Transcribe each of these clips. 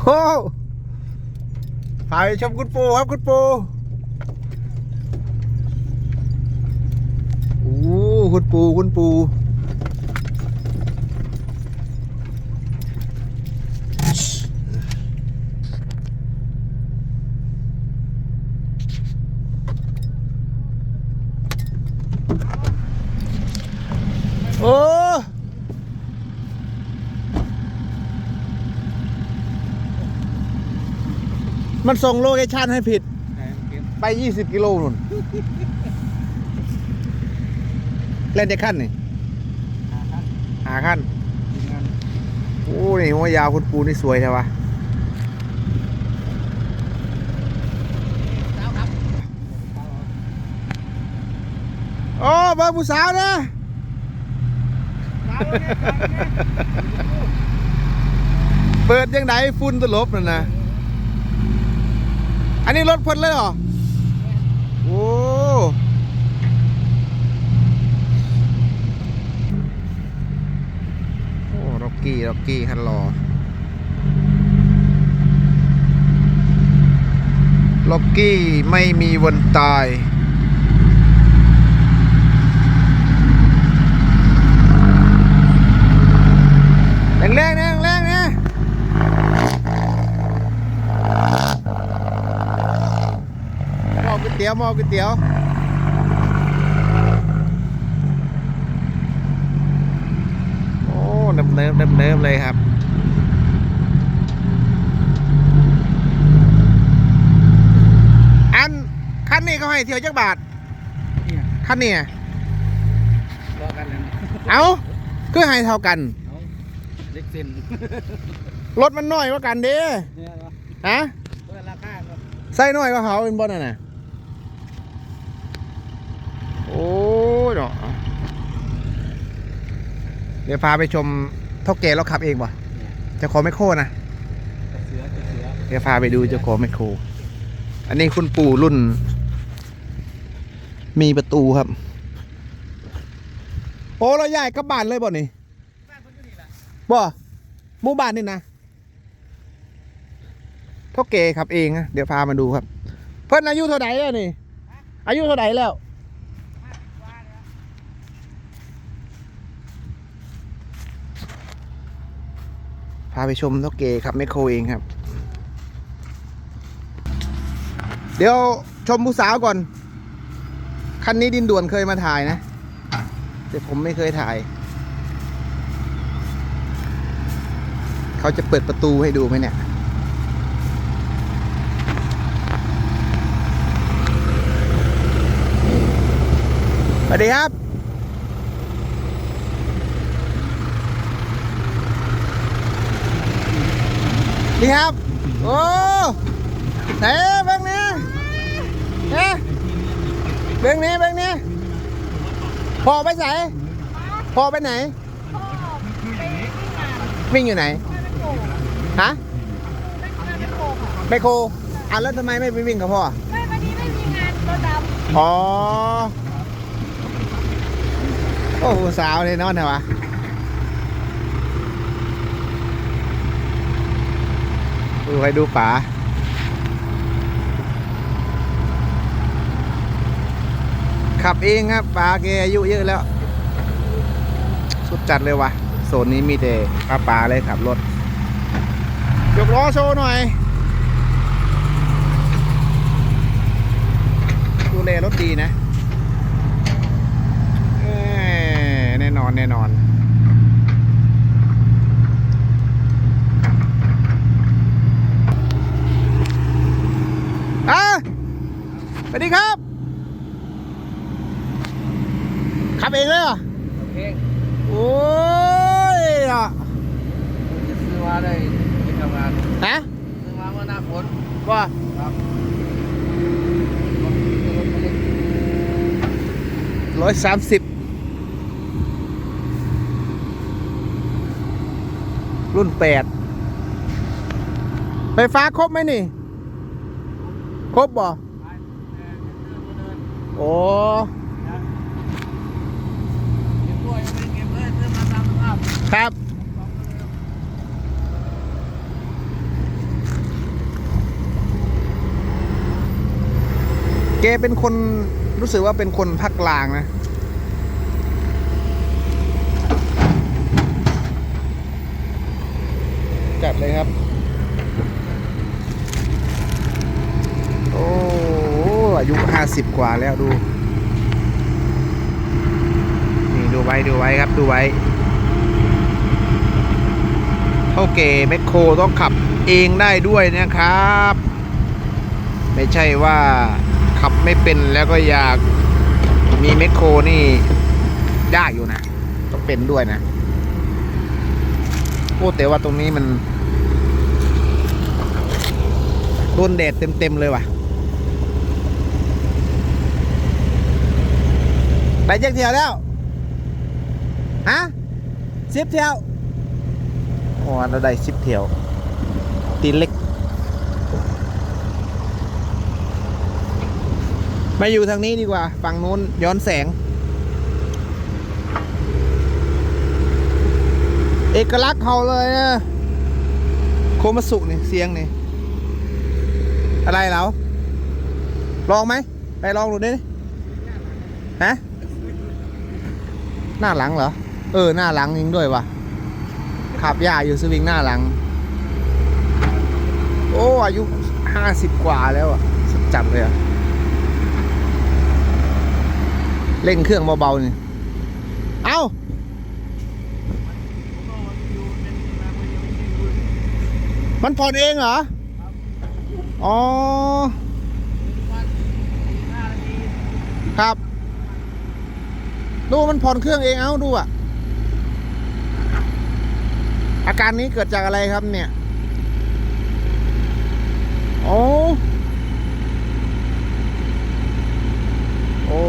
โอ้พาไปชมคุณปูครับคุณปูโอ้คุณปูคุณปูโอ้ มันส่งโลเคชั่นให้ผิด ไป 20 กิโลนุ่นเล่นได้ขั้นนี่หาขั้นโอ้นี่หัวยาวคุณปูนี่สวยใช่ปะโอ้เบอร์ผู้สาวนะเปิดยังไงฝุ่นตลบนั่นนะ อันนี้รถเพ่นเลยเหรอ โอ้โอ้ล็อกกี้ล็อกกี้คันรอล็อกกี้ไม่มีวันตาย แรงแรงนะแรงๆนะ หม้อก๋วยเตี๋ยวหม้อก๋วยเตี๋ยวโอ้เนิบเนิบเนิบเนิบเลยครับอันคันนี้เขาให้เที่ยวจักบาทเนี่ยคันนี้อะรอกันเลยเอาคือให้เท่ากันเอาเล็กเซนรถมันน้อยกว่ากันเด้เนี่ยเนาะฮะเพื่อราคาเนาะใส่น้อยกว่าเขาเป็นบ่นั่นน่ะ โอ้ยเนาะเดี๋ยวพาไปชมท่าแก่เราขับเองป่ะเนี่ยเจะขอไม่โค่นะเดี๋ยวพาไปดูเจ้าของแมโคร อันนี้คุณปู่รุ่น มีประตูครับ โอ้เราใหญ่กับบ้านเลยบ่นี่บ้านเพิ่นก็นี่ล่ะบ่หมู่บ้านนี่นะท่าเกครับเองนะเดี๋ยวพามาดูครับ เพิ่นอายุเท่าไหร่แล้วนี่อายุเท่าไหร่แล้ว ว่าเนี่ย พา ไปชมเท่าเกครับแมคโครเองครับ เดี๋ยวชมผู้สาวก่อน คันนี้ดินด่วนเคยมาถ่ายนะ แต่ผมไม่เคยถ่าย เขาจะเปิดประตูให้ดูไหมเนี่ยสวัสดีครับ ดีครับ โอ้ไหนเบ้างนี้เอ๊ะเบ้างนี้เบ้างนี้พอไปไหนพอไปไหนพ่อไปวิ่งงานวิ่งอยู่ไหนไม่ไปโกงฮะไม่ไปโกงค่ะไปโคอะแล้วทำไมไม่ไปวิ่งกับพ่อไม่วันนี้ไม่มีงานรถดำอ๋อโอ้โหสาวเลยนอนเหรอวะ ดูให้ดูป๋าขับเองครับป๋าแกอายุเยอะแล้ว สุดจัดเลยวะโซนนี้มีแต่ป้าป๋าเลยขับรถ ยกล้อโชว์หน่อย ดูแลรถดีนะแน่นอนแน่นอน อะส วัสดีครับ ขับเองเลยเหรอเพลงโอ้ยอะจะซื้อมาได้ไปทำงานฮะซื้อมาเมื่อหน้าฝนว่าครับร้อยสามสิบรุ่นแปดไฟฟ้าครบไหมนี่ ครบบ่ โอ้ครับ เกเป็นคนรู้สึกว่าเป็นคนภาคกลางนะจัดเลยครับ สิบกว่าแล้วดู นี่ดูไว้ดูไว้ครับดูไว้เท่าเก๋แมคโครต้องขับเองได้ด้วยนะครับ ไม่ใช่ว่าขับไม่เป็นแล้วก็อยากมีแมคโครนี่ยากอยู่นะ ต้องเป็นด้วยนะโอ้แต่ว่าตรงนี้มันโดนแดดเต็มๆเลยว่ะ ไปเจ็กเที่ยวแล้ว ฮะสิบเที่ยวโอ้เราได้สิบเที่ยว ตีเล็ก มาอยู่ทางนี้ดีกว่า ฝั่งนู้นย้อนแสง เอกลักษณ์เขาเลยนะโคมาสุนี่เสียงนี่ อะไรเหราลองไหม ไปลองดูดิ ฮะ หน้าหลังเหรอ เออ หน้าหลังยิงด้วยวะขับยาอยู่สวิงหน้าหลัง โอ้อายุห้าสิบกว่าแล้วอะสุดจัดเลยอะเร่งเครื่องเบาๆนี่ เอ้า มันผ่อนเองเหรอ อ๋อ ครับ ดูมันผ่อนเครื่องเองเอาดูอะอาการนี้เกิดจากอะไรครับเนี่ย โอ้โอ้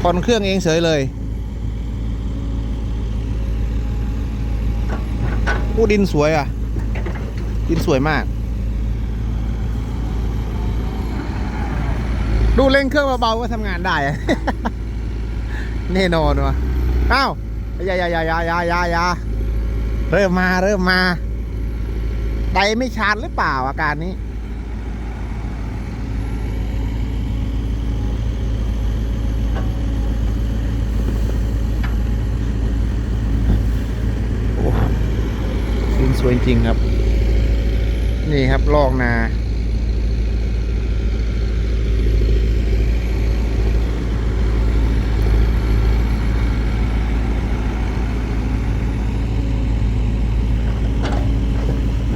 ผ่อนเครื่องเองเฉยเลยผู้ดินสวยอะ ดินสวยมาก ดูเร่งเครื่องเบาๆก็ทำงานได้ แน่นอนวะอ้าวยายายายายายายาเริ่มมาเริ่มมาไตไม่ชาร์จหรือเปล่าอาการนี้ โอ้สีนสวยจริงครับ นี่ครับลอกนา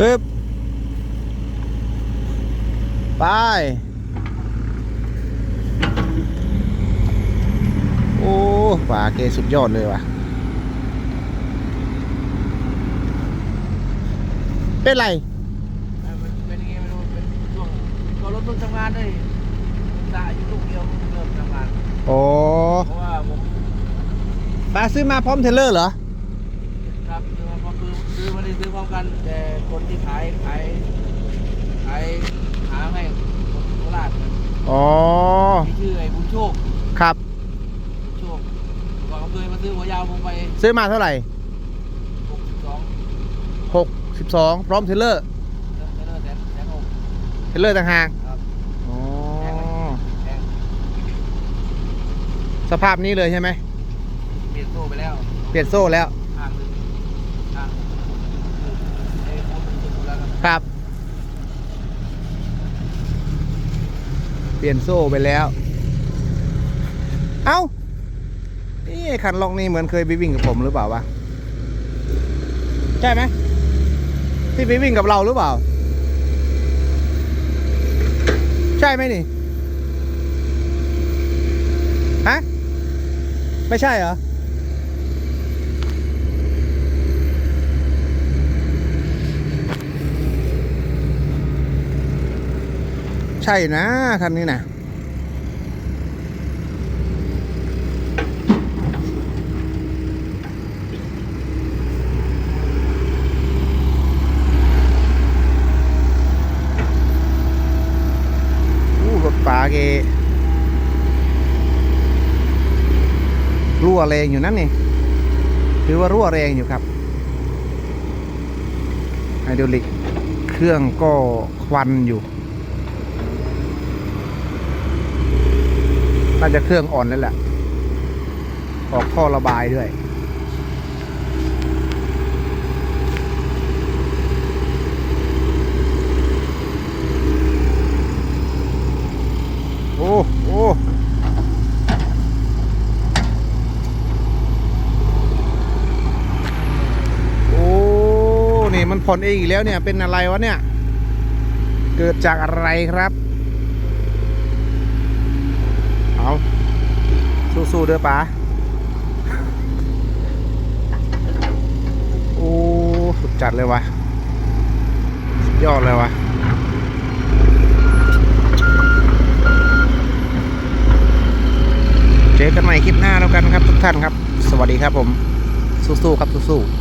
ฮึบไป โอ้ป่าเกสุดยอดเลยว่ะ เป็นไรมันเป็นยังไงไม่รู้เป็นช่วงก็รถเพิ่งทำงานได้สาอยู่ลูกเดียวเพิ่งเริ่มทำงานโอ้เพราะว่าผมป้าซื้อมาพร้อมเทรลเลอร์เหรอ ครับซื้อมาคือซื้อมาได้ซื้อพร้อมกัน แต่คนที่ขายขายขายหาให้คนโคราชนะ อ๋อที่ชื่อไอ้บุญโชคครับ บุญโชคก่อนเขาเคยมาซื้อหัวยาวผมไปซื้อมาเท่าไหร่ 62หกสิบสองพร้อมเทรลเลอร์เออแสนแสนหกเทรลเลอร์ต่างหากครับอ๋อ แพงสภาพนี้เลยใช่ไหม เปลี่ยนโซ่ไปแล้วเปลี่ยนโซ่แล้ว ทางหนึ่งทางไอ้คนมันสุดแล้วครับ ครับ ปลี่ยนโซ่ไปแล้ว เอ้า นี่คันล็อกนี่เหมือนเคยไปวิ่งกับผมหรือเปล่าวะ ใช่ไหม ที่ไปวิ่งกับเราหรือเปล่า ใช่ไหมนี่ ฮะ ไม่ใช่เหรอ ใช่นะคันนี้นะอู้รถป่าเกรั่วแรงอยู่นั่นนี่ถือว่ารั่วแรงอยู่ครับไฮดรอลิกเครื่องก็ควันอยู่ น่าจะเครื่องอ่อนแล้วแหละ ออกท่อระบายด้วยโอ้โอ้ โอ้นี่มันผ่อนเองอีกแล้วเนี่ยเป็นอะไรวะเนี่ย เกิดจากอะไรครับ เอา สู้ๆเด้อป๋าโอ้สุดจัดเลยวะสุดยอดเลยวะเจอกันใหม่คลิปหน้าแล้วกันครับทุกท่านครับ สวัสดีครับผมสู้ๆครับสู้ๆ